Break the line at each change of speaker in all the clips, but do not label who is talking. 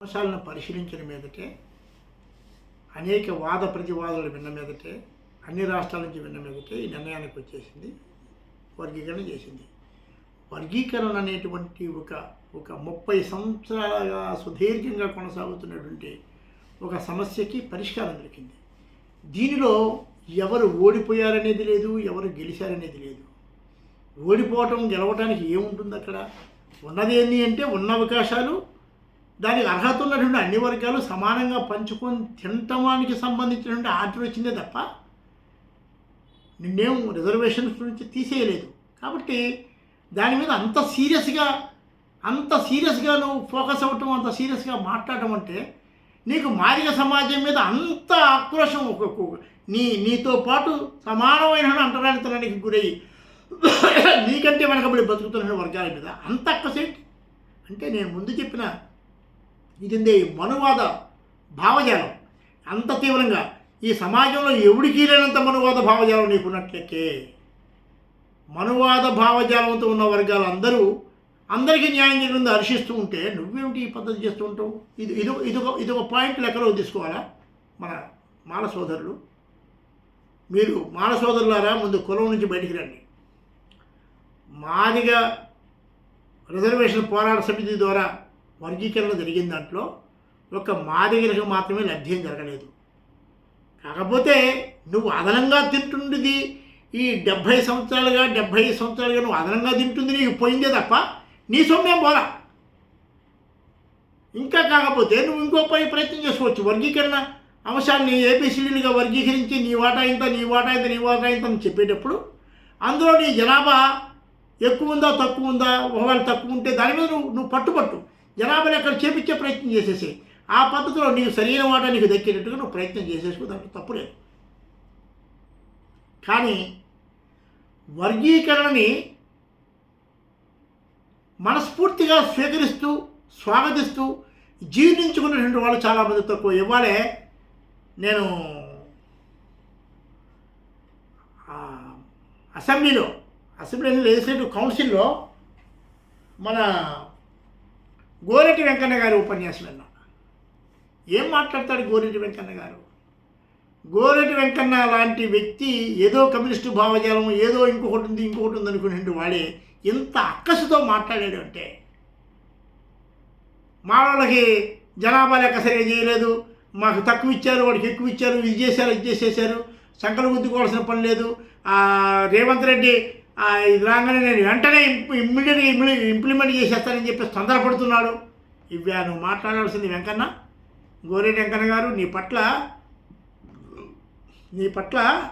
అంశాలను పరిశీలించిన మీదటే అనేక వాద ప్రతివాదాలు విన్న మీదటే అన్ని రాష్ట్రాల నుంచి విన్న మీదటే ఈ నిర్ణయానికి వచ్చేసింది వర్గీకరణ చేసింది. వర్గీకరణ అనేటువంటి ఒక ఒక ముప్పై సంవత్సరాలుగా సుదీర్ఘంగా కొనసాగుతున్నటువంటి ఒక సమస్యకి పరిష్కారం దొరికింది. దీనిలో ఎవరు ఓడిపోయారనేది లేదు ఎవరు గెలిచారనేది లేదు. ఓడిపోవటం గెలవటానికి ఏముంటుంది అక్కడ? ఉన్నది ఏంటి అంటే ఉన్న అవకాశాలు దానికి అర్హత ఉన్నటువంటి అన్ని వర్గాలు సమానంగా పంచుకొని తినటానికి సంబంధించినటువంటి ఆర్డర్ వచ్చిందే తప్ప నిన్నేం రిజర్వేషన్స్ నుంచి తీసేయలేదు. కాబట్టి దాని మీద అంత సీరియస్గా అంత సీరియస్గా నువ్వు ఫోకస్ అవ్వటం అంత సీరియస్గా మాట్లాడటం అంటే నీకు మాదిగ సమాజం మీద అంత ఆక్రోషం ఒక నీ నీతో పాటు సమానమైన అంటరానితనానికి గురై నీకంటే వెనకబడి బతుకుతున్న వర్గాల మీద అంత అక్కసేంటి అంటే నేను ముందు చెప్పిన ఇదిందే మనువాద భావజాలం. అంత తీవ్రంగా ఈ సమాజంలో ఎవడికి లేనంత మనువాద భావజాలం నీకున్నట్లకే మనువాద భావజాలంతో ఉన్న వర్గాలు అందరూ అందరికీ న్యాయం జరిగింది హర్షిస్తూ ఉంటే నువ్వేమిటి ఈ పద్ధతి చేస్తూ ఉంటావు? ఇది ఇది ఇదొక ఇదొక పాయింట్ లెక్కలో తీసుకోవాలా? మన మాల సోదరులు మీరు మాల సోదరులారా ముందు కులం నుంచి బయటికి రండి. మాదిగా రిజర్వేషన్ పోరాట సమితి ద్వారా వర్గీకరణ జరిగిన దాంట్లో ఒక మాదిగలకు మాత్రమే లభ్యం జరగలేదు. కాకపోతే నువ్వు అదనంగా తింటుండేది ఈ డెబ్భై సంవత్సరాలుగా డెబ్భై సంవత్సరాలుగా నువ్వు అదనంగా తింటుంది నీకు పోయిందే తప్ప నీ సొమ్మేం పోరా? ఇంకా కాకపోతే నువ్వు ఇంకో పై ప్రయత్నం చేసుకోవచ్చు. వర్గీకరణ అంశాన్ని ఏపీసీడీలుగా వర్గీకరించి నీ వాటా ఇంత నీ వాటా ఇంత నీ వాటా ఇంత అని చెప్పేటప్పుడు అందులో నీ జనాభా ఎక్కువ ఉందా తక్కువ ఉందా ఒకవేళ తక్కువ ఉంటే దాని మీద నువ్వు నువ్వు పట్టుపట్టు జనాభాని అక్కడ చేపించే ప్రయత్నం చేసేసి. ఆ పద్ధతిలో నీకు సరైన వాటా నీకు దక్కేటట్టుగా నువ్వు ప్రయత్నం చేసేసుకో దానికి తప్పు లేదు. కానీ వర్గీకరణని మనస్ఫూర్తిగా స్వీకరిస్తూ స్వాగతిస్తూ జీర్ణించుకున్నటువంటి వాళ్ళు చాలామంది తక్కువ. ఇవ్వాలే నేను అసెంబ్లీలో అసెంబ్లీ లెజిస్లేటివ్ కౌన్సిల్లో మన గోరెటి వెంకన్న గారి ఉపన్యాసం విన్నా ఏం మాట్లాడతాడు గోరెటి వెంకన్న గారు? గోరెటి వెంకన్న లాంటి వ్యక్తి ఏదో కమ్యూనిస్టు భావజాలం ఏదో ఇంకొకటి ఉంది ఇంకొకటి ఉంది అనుకునే వాడే ఇంత అక్కసుతో మాట్లాడాడు అంటే మా వాళ్ళకి జనాభా లెక్క సరిగా చేయలేదు మాకు తక్కువ ఇచ్చారు వాడికి ఎక్కువ ఇచ్చారు ఇది చేశారు ఇది చేసేసారు సంకలు గుద్దుకోవాల్సిన పని లేదు రేవంత్ రెడ్డి ఇది రాగానే నేను వెంటనే ఇమ్మీడియట్గా ఇంప్లిమెంట్ చేసేస్తానని చెప్పేసి తొందరపడుతున్నాడు. ఇవ్వా నువ్వు మాట్లాడాల్సింది వెంకన్న. గోరెడ్డి వెంకన్న గారు నీ పట్ల నీ పట్ల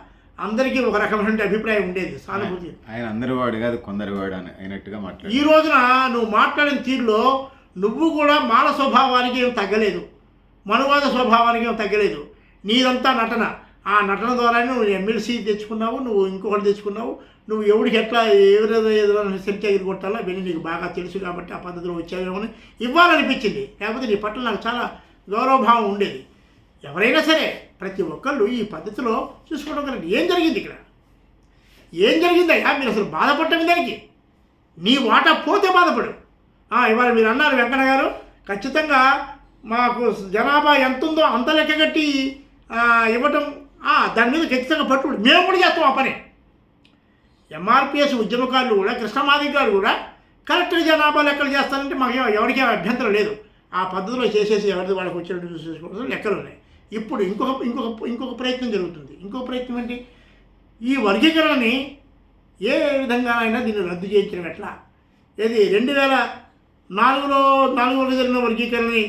అందరికీ ఒక రకమైన అభిప్రాయం ఉండేది సానుభూతి.
ఆయన అందరి వాడు కాదు కొందరి వాడు అని అయినట్టుగా
ఈ
మాట్లాడు
రోజున నువ్వు మాట్లాడిన తీరులో నువ్వు కూడా మాన స్వభావానికి ఏం తగ్గలేదు. మనువాద స్వభావానికి ఏం తగ్గలేదు. నీదంతా నటన. ఆ నటన ద్వారానే నువ్వు ఎమ్మెల్సీ తెచ్చుకున్నావు నువ్వు ఇంకొకటి తెచ్చుకున్నావు. నువ్వు ఎవడికి ఎట్లా ఎవరేదో ఏదో సెంచా కొట్టాలో అవన్నీ నీకు బాగా తెలుసు కాబట్టి ఆ పద్ధతిలో వచ్చావేమో అని ఇవ్వాలనిపించింది. లేకపోతే నీ పట్ల నాకు చాలా గౌరవభావం ఉండేది. ఎవరైనా సరే ప్రతి ఒక్కళ్ళు ఈ పద్ధతిలో చూసుకోవడం కరెక్ట్ ఏం జరిగింది ఇక్కడ? ఏం జరిగిందయ్యా? మీరు అసలు బాధపడటం దానికి నీ వాటా పోతే బాధపడు. ఇవాళ మీరు అన్నారు వెంకట గారు ఖచ్చితంగా మాకు జనాభా ఎంత ఉందో అంత లెక్క కట్టి ఇవ్వటం దాని మీద ఖచ్చితంగా పట్టుబడి మేము కూడా చేస్తాం ఆ పని. ఎంఆర్పిఎస్ ఉద్యమకారులు కూడా కృష్ణమాది గారు కూడా కరెక్ట్గా జనాభా లెక్కలు చేస్తారంటే మాకు ఎవరికే అభ్యంతరం లేదు. ఆ పద్ధతిలో చేసేసి ఎవరిది వాళ్ళకి వచ్చినట్టు చూసేసుకోవడం లెక్కలు ఉన్నాయి. ఇప్పుడు ఇంకొక ఇంకొక ఇంకొక ప్రయత్నం జరుగుతుంది. ఇంకొక ప్రయత్నం ఏంటి? ఈ వర్గీకరణని ఏ విధంగా అయినా దీన్ని రద్దు చేయించడం ఎట్లా? ఏది రెండు వేల నాలుగులో నాలుగులో జరిగిన వర్గీకరణని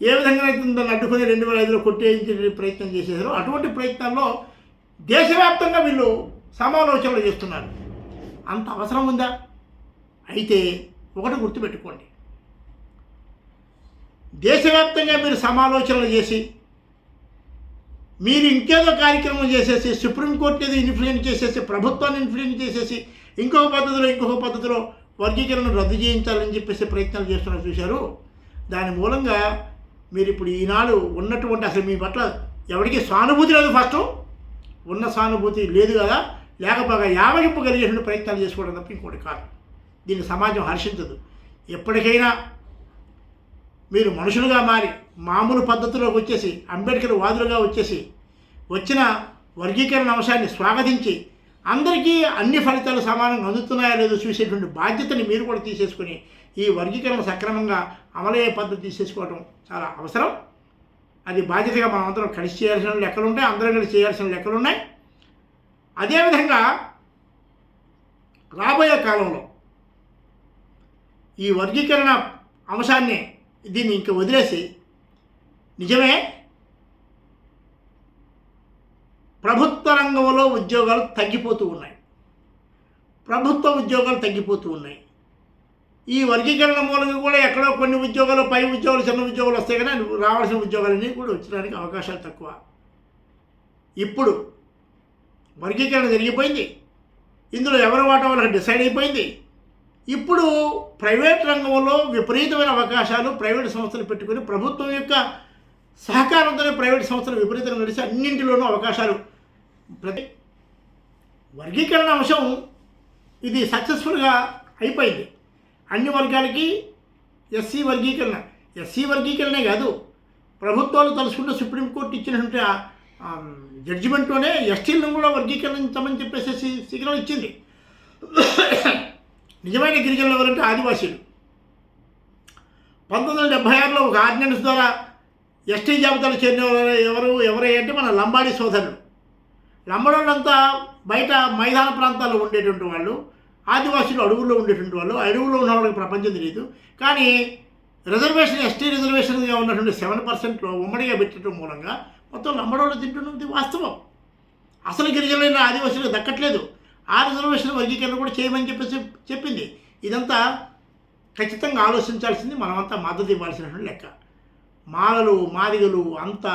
ఏ విధంగా అయితే దాన్ని అడ్డుకొని రెండు వేల ఐదులో కొట్టేయించే ప్రయత్నం చేసేసారో అటువంటి ప్రయత్నాల్లో దేశవ్యాప్తంగా వీళ్ళు సమాలోచనలు చేస్తున్నారు. అంత అవసరం ఉందా? అయితే ఒకటి గుర్తుపెట్టుకోండి. దేశవ్యాప్తంగా మీరు సమాలోచనలు చేసి మీరు ఇంకేదో కార్యక్రమం చేసేసి సుప్రీంకోర్టు ఏదో ఇన్ఫ్లుయెన్స్ చేసేసి ప్రభుత్వాన్ని ఇన్ఫ్లుయెన్స్ చేసేసి ఇంకొక పద్ధతిలో ఇంకొక పద్ధతిలో వర్గీకరణ రద్దు చేయించాలని చెప్పేసి ప్రయత్నాలు చేస్తున్నారు చూశారు. దాని మూలంగా మీరు ఇప్పుడు ఈనాడు ఉన్నటువంటి అసలు మీ పట్ల ఎవరికి సానుభూతి లేదు ఫస్ట్. ఉన్న సానుభూతి లేదు కదా. లేకపోగా యావగింపు కలిగేటువంటి ప్రయత్నాలు చేసుకోవడం తప్ప ఇంకోటి కాదు. దీన్ని సమాజం హర్షించదు. ఎప్పటికైనా మీరు మనుషులుగా మారి మామూలు పద్ధతిలోకి వచ్చేసి అంబేద్కర్ వాదులుగా వచ్చేసి వచ్చిన వర్గీకరణ అంశాన్ని స్వాగతించి అందరికీ అన్ని ఫలితాలు సమానంగా అందుతున్నాయా లేదో చూసేటువంటి బాధ్యతని మీరు కూడా తీసేసుకుని ఈ వర్గీకరణ సక్రమంగా అమలయ్యే పద్ధతి తీసేసుకోవడం చాలా అవసరం. అది బాధ్యతగా మనం అందరం కలిసి చేయాల్సిన లెక్కలు ఉంటాయి అందరం కలిసి చేయాల్సిన లెక్కలు ఉన్నాయి అదేవిధంగా రాబోయే కాలంలో ఈ వర్గీకరణ అంశాన్ని దీన్ని ఇంక వదిలేసి నిజమే ప్రభుత్వ రంగంలో ఉద్యోగాలు తగ్గిపోతూ ఉన్నాయి. ప్రభుత్వ ఉద్యోగాలు తగ్గిపోతూ ఉన్నాయి. ఈ వర్గీకరణ మూలంగా కూడా ఎక్కడో కొన్ని ఉద్యోగాలు పై ఉద్యోగాలు చిన్న ఉద్యోగాలు వస్తాయి కానీ రావాల్సిన ఉద్యోగాలన్నీ కూడా వచ్చడానికి అవకాశాలు తక్కువ. ఇప్పుడు వర్గీకరణ జరిగిపోయింది. ఇందులో ఎవరి వాటా వాళ్ళకి డిసైడ్ అయిపోయింది. ఇప్పుడు ప్రైవేట్ రంగంలో విపరీతమైన అవకాశాలు ప్రైవేట్ సంస్థలు పెట్టుకుని ప్రభుత్వం యొక్క సహకారంతోనే ప్రైవేట్ సంస్థలు విపరీతంగా నడిచి అన్నింటిలోనూ అవకాశాలు. ప్రతి వర్గీకరణ అంశం ఇది సక్సెస్ఫుల్గా అయిపోయింది. అన్ని వర్గాలకి ఎస్సీ వర్గీకరణ. ఎస్సీ వర్గీకరణే కాదు ప్రభుత్వాలు తలుచుకుంటే సుప్రీంకోర్టు ఇచ్చినటువంటి జడ్జిమెంట్లోనే ఎస్టీలను కూడా వర్గీకరించమని చెప్పేసి సిగ్నల్ ఇచ్చింది. నిజమైన గిరిజనులు ఎవరంటే ఆదివాసీలు. పంతొమ్మిది వందల డెబ్బై ఆరులో ఒక ఆర్డినెన్స్ ద్వారా ఎస్టీ జాబితాలో చేరిన ఎవరు- ఎవరు ఎవరై అంటే మన లంబాడి సోదరులు. లంబడోళ్ళంతా బయట మైదాన ప్రాంతాల్లో ఉండేటువంటి వాళ్ళు ఆదివాసులు అడవుల్లో ఉండేటువంటి వాళ్ళు అడవుల్లో ఉన్న వాళ్ళకి ప్రపంచం తెలియదు. కానీ రిజర్వేషన్ ఎస్టీ రిజర్వేషన్గా ఉన్నటువంటి సెవెన్ పర్సెంట్లో ఉమ్మడిగా పెట్టడం మూలంగా మొత్తం లంబడోళ్ళు తింటున్నది వాస్తవం. అసలు గిరిజనులైన ఆదివాసులకు దక్కట్లేదు. ఆ రిజర్వేషన్ వర్గీకరణ కూడా చేయమని చెప్పేసి చెప్పింది. ఇదంతా ఖచ్చితంగా ఆలోచించాల్సింది మనమంతా మద్దతు ఇవ్వాల్సినటువంటి లెక్క. మాలలు మాదిగలు అంతా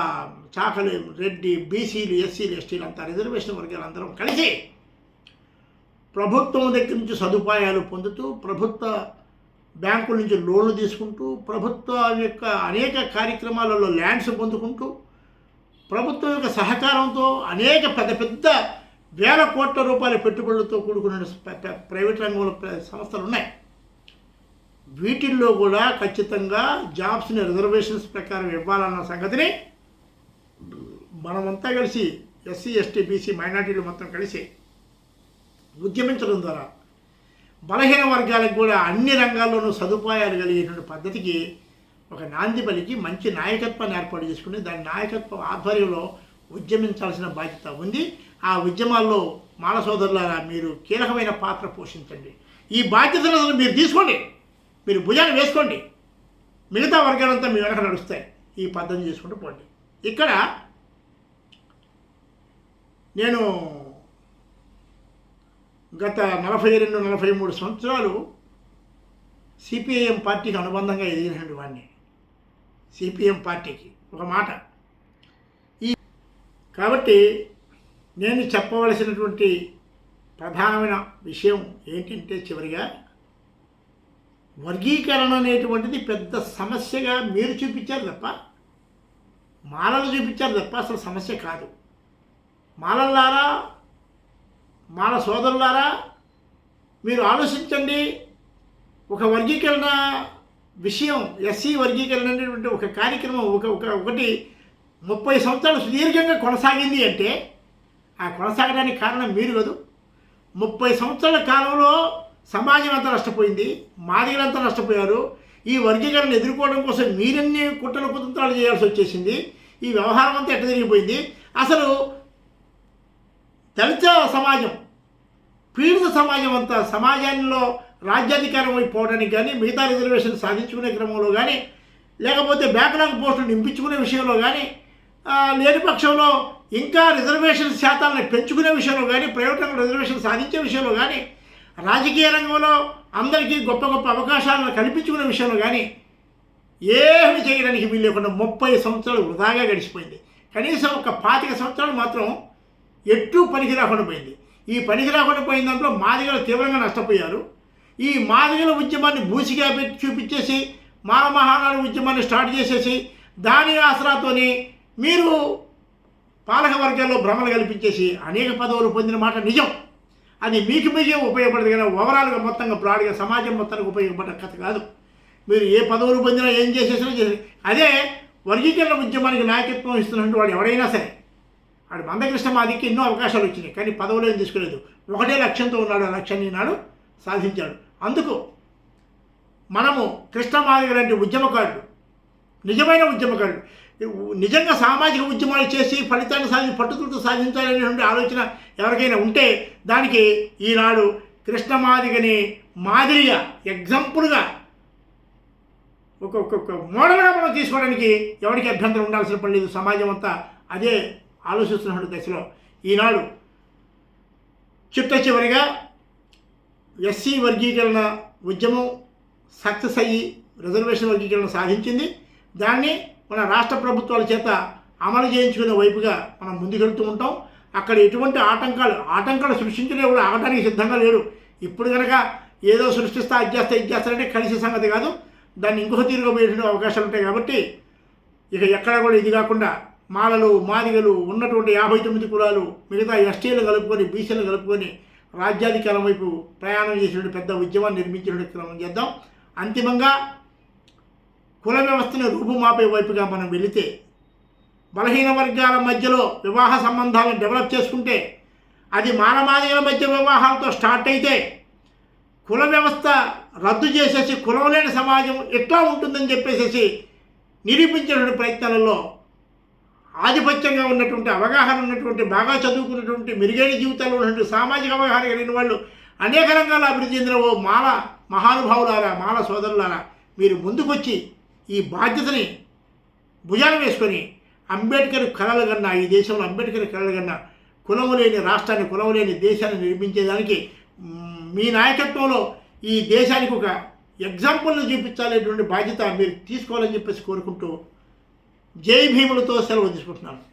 చాకలి రెడ్డి బీసీలు ఎస్సీలు ఎస్టీలు అంతా రిజర్వేషన్ వర్గాలు అందరం కలిసి ప్రభుత్వం దగ్గర నుంచి సదుపాయాలు పొందుతూ ప్రభుత్వ బ్యాంకుల నుంచి లోన్లు తీసుకుంటూ ప్రభుత్వ యొక్క అనేక కార్యక్రమాలలో ల్యాండ్స్ పొందుకుంటూ ప్రభుత్వం యొక్క సహకారంతో అనేక పెద్ద పెద్ద వేల కోట్ల రూపాయల పెట్టుబడులతో కూడుకున్న ప్రైవేట్ రంగంలో ప్ర- సంస్థలు ఉన్నాయి. వీటిల్లో కూడా ఖచ్చితంగా జాబ్స్ని రిజర్వేషన్స్ ప్రకారం ఇవ్వాలన్న సంగతిని మనమంతా కలిసి ఎస్సీ ఎస్టీ బీసీ మైనార్టీలు మొత్తం కలిసి ఉద్యమించడం ద్వారా బలహీన వర్గాలకు కూడా అన్ని రంగాల్లోనూ సదుపాయాలు కలిగేటువంటి పద్ధతికి ఒక నాంది పలికి మంచి నాయకత్వాన్ని ఏర్పాటు చేసుకుని దాని నాయకత్వం ఆధ్వర్యంలో ఉద్యమించాల్సిన బాధ్యత ఉంది. ఆ ఉద్యమాల్లో మాల సోదరులారా మీరు కీలకమైన పాత్ర పోషించండి. ఈ బాధ్యతను మీరు తీసుకోండి. మీరు భుజాన్ని వేసుకోండి. మిగతా వర్గాలంతా మీ వెనక నడుస్తాయి. ఈ పద్ధతి చేసుకుంటూ పోండి. ఇక్కడ నేను గత నలభై రెండు నలభై మూడు సంవత్సరాలు సిపిఐఎం పార్టీకి అనుబంధంగా ఎదిగినటువంటి వాడిని. సిపిఎం పార్టీకి. ఒక మాట. ఈ కాబట్టి నేను చెప్పవలసినటువంటి ప్రధానమైన విషయం ఏంటంటే చివరిగా వర్గీకరణ అనేటువంటిది పెద్ద సమస్యగా మీరు చూపించారు తప్ప మాలలు చూపించారు తప్ప అసలు సమస్య కాదు. మాలల్లారా మాల సోదరులారా మీరు ఆలోచించండి. ఒక వర్గీకరణ విషయం ఎస్సీ వర్గీకరణ అనేటువంటి ఒక కార్యక్రమం ఒక ఒక ఒకటి ముప్పై సంవత్సరాలు సుదీర్ఘంగా కొనసాగింది అంటే ఆ కొనసాగడానికి కారణం మీరు కదూ. ముప్పై సంవత్సరాల కాలంలో సమాజం అంతా నష్టపోయింది మాదిగలంతా నష్టపోయారు. ఈ వర్గీకరణ ఎదుర్కోవడం కోసం మీరన్నీ కుట్రల కుతంత్రాలు చేయాల్సి వచ్చేసింది ఈ వ్యవహారం అంతా ఎట్ట జరిగిపోయింది అసలు దళిత సమాజం పీడిత సమాజం అంతా సమాజంలో రాజ్యాధికారం అయిపోవడానికి కానీ మిగతా రిజర్వేషన్ సాధించుకునే క్రమంలో కానీ లేకపోతే బ్యాక్లాగ్ పోస్టులు నింపించుకునే విషయంలో కానీ లేని పక్షంలో ఇంకా రిజర్వేషన్ శాతాలను పెంచుకునే విషయంలో కానీ ప్రైవేట్ రంగంలో రిజర్వేషన్ సాధించే విషయంలో కానీ రాజకీయ రంగంలో అందరికీ గొప్ప గొప్ప అవకాశాలను కల్పించుకునే విషయంలో కానీ ఏమి చేయడానికి వీలు లేకుండా ముప్పై సంవత్సరాలు వృధాగా గడిచిపోయింది. కనీసం ఒక పాతిక సంవత్సరాలు మాత్రం ఎట్టూ పనికి రాకుండా పోయింది. ఈ పనికి రాకుండా పోయిన దాంట్లో మాదిగలు తీవ్రంగా నష్టపోయారు. ఈ మాదిగల ఉద్యమాన్ని బూసిగా పెట్టి చూపించేసి మానమహానాడు ఉద్యమాన్ని స్టార్ట్ చేసేసి దాని ఆసరాతోని మీరు పాలక వర్గాల్లో భ్రమలు కల్పించేసి అనేక పదవులు పొందిన మాట నిజం. అది మీకు మీకే ఉపయోగపడదు కానీ ఓవరాల్గా మొత్తంగా బ్రాడ్గా సమాజం మొత్తానికి ఉపయోగపడే కథ కాదు. మీరు ఏ పదవులు పొందినా ఏం చేసేసినా చేసి అదే వర్గీకరణ ఉద్యమానికి నాయకత్వం ఇస్తున్నట్టు వాడు ఎవడైనా సరే వాడు మందకృష్ణ మాదికి ఎన్నో అవకాశాలు వచ్చినాయి కానీ పదవులు ఏం తీసుకోలేదు. ఒకటే లక్ష్యంతో ఉన్నాడు ఆ లక్ష్యాన్ని నాడు సాధించాడు. అందుకు మనము కృష్ణమాదిగ లాంటి ఉద్యమకారుడు నిజమైన ఉద్యమకారుడు నిజంగా సామాజిక ఉద్యమాలు చేసి ఫలితాన్ని సాధించి పట్టుదలతో సాధించాలనేటువంటి ఆలోచన ఎవరికైనా ఉంటే దానికి ఈనాడు కృష్ణమాదిగని మాదిరిగా ఎగ్జాంపుల్గా ఒక ఒక్కొక్క మోడల్గా మనం తీసుకోవడానికి ఎవరికి అభ్యంతరం ఉండాల్సిన పని లేదు. సమాజం అంతా అదే ఆలోచిస్తున్నటువంటి దశలో ఈనాడు చిట్ట చివరిగా ఎస్సీ వర్గీకరణ ఉద్యమం సక్సెస్ అయ్యి రిజర్వేషన్ వర్గీకరణ సాధించింది. దాన్ని మన రాష్ట్ర ప్రభుత్వాల చేత అమలు చేయించుకునే వైపుగా మనం ముందుకెళ్తూ ఉంటాం. అక్కడ ఎటువంటి ఆటంకాలు ఆటంకాలు సృష్టించలే కూడా ఆగడానికి సిద్ధంగా లేడు ఇప్పుడు కనుక ఏదో సృష్టిస్తా అధ్యస్త ఇచ్చేస్తారంటే కలిసి సంగతి కాదు. దాన్ని ఇంకొక తీరుగా పోయేటువంటి అవకాశాలు ఉంటాయి కాబట్టి ఇక ఎక్కడ కూడా ఇది కాకుండా మాలలు మాదిగలు ఉన్నటువంటి యాభై తొమ్మిది కులాలు మిగతా ఎస్టీలు కలుపుకొని బీసీలు కలుపుకొని రాజ్యాధికారం వైపు ప్రయాణం చేసినటువంటి పెద్ద ఉద్యమాన్ని నిర్మించినటువంటి క్రమం చేద్దాం. అంతిమంగా కుల వ్యవస్థను రూపుమాపే వైపుగా మనం వెళితే బలహీన వర్గాల మధ్యలో వివాహ సంబంధాలను డెవలప్ చేసుకుంటే అది మానమాదిగల మధ్య వివాహాలతో స్టార్ట్ అయితే కుల వ్యవస్థ రద్దు చేసేసి కులం లేని సమాజం ఎట్లా ఉంటుందని చెప్పేసి నిరూపించినటువంటి ప్రయత్నాలలో ఆధిపత్యంగా ఉన్నటువంటి అవగాహన ఉన్నటువంటి బాగా చదువుకున్నటువంటి మెరుగైన జీవితాల్లో ఉన్నటువంటి సామాజిక అవగాహన కలిగిన వాళ్ళు అనేక రంగాల్లో అభివృద్ధి చెందిన ఓ మాల మహానుభావులారా మాల సోదరులారా మీరు ముందుకొచ్చి ఈ బాధ్యతని భుజాన వేసుకొని అంబేద్కర్ కళలు కన్నా ఈ దేశంలో అంబేద్కర్ కళలు కన్నా కులము లేని రాష్ట్రాన్ని కులము లేని దేశాన్ని నిర్మించేదానికి మీ నాయకత్వంలో ఈ దేశానికి ఒక ఎగ్జాంపుల్ని చూపించాలనేటువంటి బాధ్యత మీరు తీసుకోవాలని చెప్పేసి కోరుకుంటూ జై భీములతో సెలవు తీసుకుంటున్నాను.